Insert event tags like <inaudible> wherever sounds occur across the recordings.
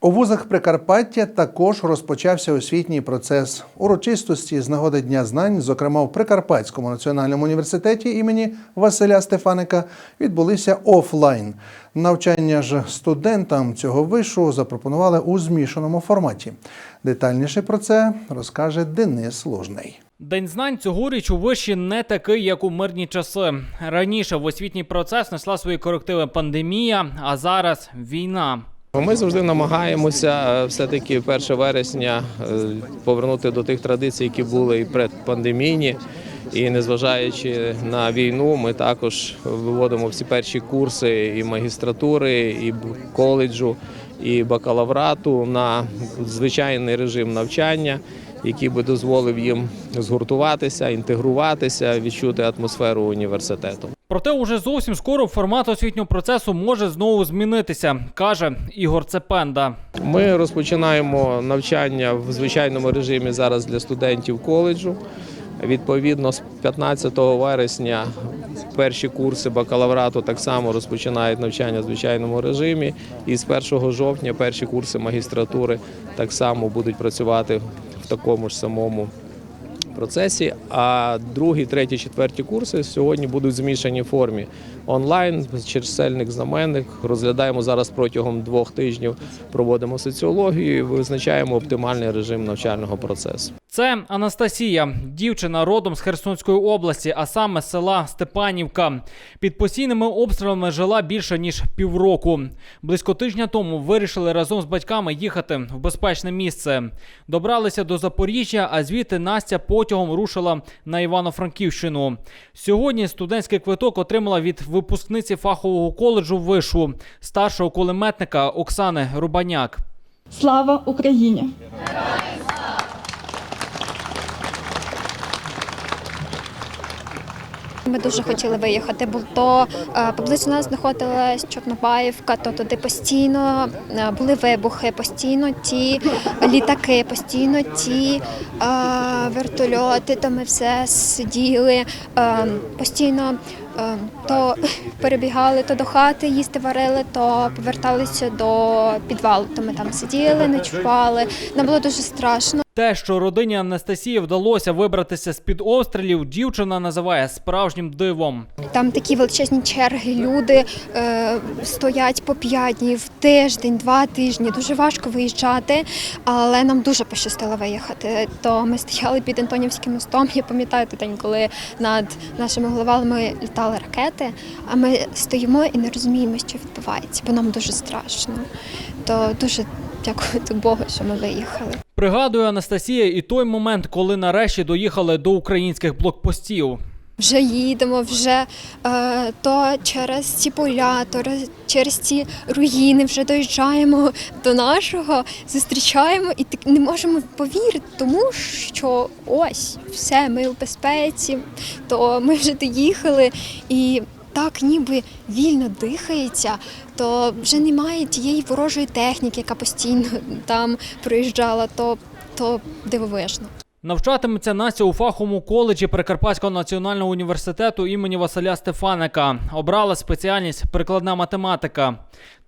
У вузах Прикарпаття також розпочався освітній процес. Урочистості з нагоди Дня знань, зокрема в Прикарпатському національному університеті імені Василя Стефаника, відбулися офлайн. Навчання ж студентам цього вишу запропонували у змішаному форматі. Детальніше про це розкаже Денис Лужний. День знань цьогоріч у виші не такий, як у мирні часи. Раніше в освітній процес несла свої корективи пандемія, а зараз війна. Ми завжди намагаємося е, все-таки 1 вересня е, повернути до тих традицій, які були і предпандемійні. І незважаючи на війну, ми також виводимо всі перші курси і магістратури, і коледжу, і бакалаврату на звичайний режим навчання, який би дозволив їм згуртуватися, інтегруватися, відчути атмосферу університету. Проте уже зовсім скоро формат освітнього процесу може знову змінитися, каже Ігор Цепенда. Ми розпочинаємо навчання в звичайному режимі зараз для студентів коледжу. Відповідно, з 15 вересня перші курси бакалаврату так само розпочинають навчання в звичайному режимі. І з 1 жовтня перші курси магістратури так само будуть працювати в такому ж самому процесі. А другі, треті, четверті курси сьогодні будуть в змішаній формі онлайн, чисельник знаменник. Розглядаємо зараз протягом двох тижнів, проводимо соціологію і визначаємо оптимальний режим навчального процесу. Це Анастасія, дівчина родом з Херсонської області, а саме села Степанівка. Під постійними обстрілами жила більше ніж півроку. Близько тижня тому вирішили разом з батьками їхати в безпечне місце. Добралися до Запоріжжя, а звідти Настя потягом рушила на Івано-Франківщину. Сьогодні студентський квиток отримала від випускниці фахового коледжу вишу старшого кулеметника Оксани Рубаняк. Слава Україні! Ми дуже хотіли виїхати, бо то е, поблизу нас знаходилась Чорнобаївка, то туди постійно е, були вибухи, постійно ті літаки, постійно ті е, вертольоти, то ми все сиділи, постійно то <laughs> перебігали то до хати, їсти варили, то поверталися до підвалу. То ми там сиділи, ночували. Нам було дуже страшно. Те, що родині Анастасії вдалося вибратися з під обстрілів, дівчина називає справжнім дивом. Там такі величезні черги, люди е, стоять по п'ять днів, тиждень, два тижні. Дуже важко виїжджати, але нам дуже пощастило виїхати. То ми стояли під Антонівським мостом. Я пам'ятаю той день, коли над нашими головами літали ракети. А ми стоїмо і не розуміємо, що відбувається, бо нам дуже страшно. То дуже дякувати Богу, що ми виїхали. Пригадує Анастасія і той момент, коли нарешті доїхали до українських блокпостів. Вже їдемо, вже е, то через ці поля, то через ці руїни вже доїжджаємо до нашого, зустрічаємо і так не можемо повірити, тому що ось все, ми в безпеці, то ми вже доїхали і. Так, ніби вільно дихається, то вже немає тієї ворожої техніки, яка постійно там проїжджала, то, то дивовижно. Навчатиметься Настя у фаховому коледжі Прикарпатського національного університету імені Василя Стефаника. Обрала спеціальність прикладна математика.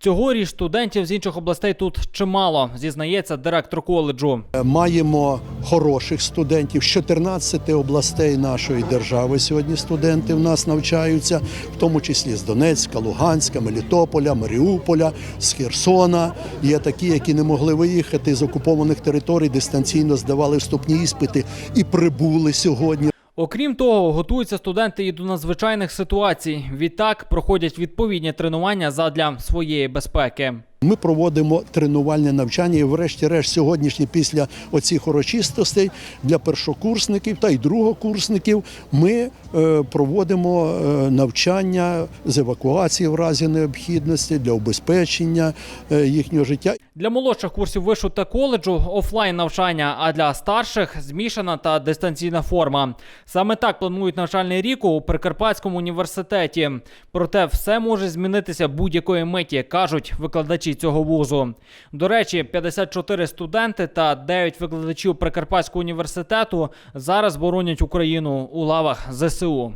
Цьогоріч студентів з інших областей тут чимало, зізнається директор коледжу. Маємо хороших студентів з 14 областей нашої держави. Сьогодні студенти в нас навчаються, в тому числі з Донецька, Луганська, Мелітополя, Маріуполя, з Херсона. Є такі, які не могли виїхати з окупованих територій, дистанційно здавали вступні іспити і прибули сьогодні. Окрім того, готуються студенти і до надзвичайних ситуацій. Відтак проходять відповідні тренування задля своєї безпеки. Ми проводимо тренувальне навчання і, врешті-решт, сьогоднішні після оцих урочистостей для першокурсників та й другокурсників ми е, проводимо е, навчання з евакуації в разі необхідності для убезпечення е, їхнього життя. Для молодших курсів вишу та коледжу офлайн навчання, а для старших змішана та дистанційна форма. Саме так планують навчальний рік у Прикарпатському університеті. Проте все може змінитися будь-якої миті, кажуть викладачі цього вузу. До речі, 54 студенти та 9 викладачів Прикарпатського університету зараз боронять Україну у лавах ЗСУ.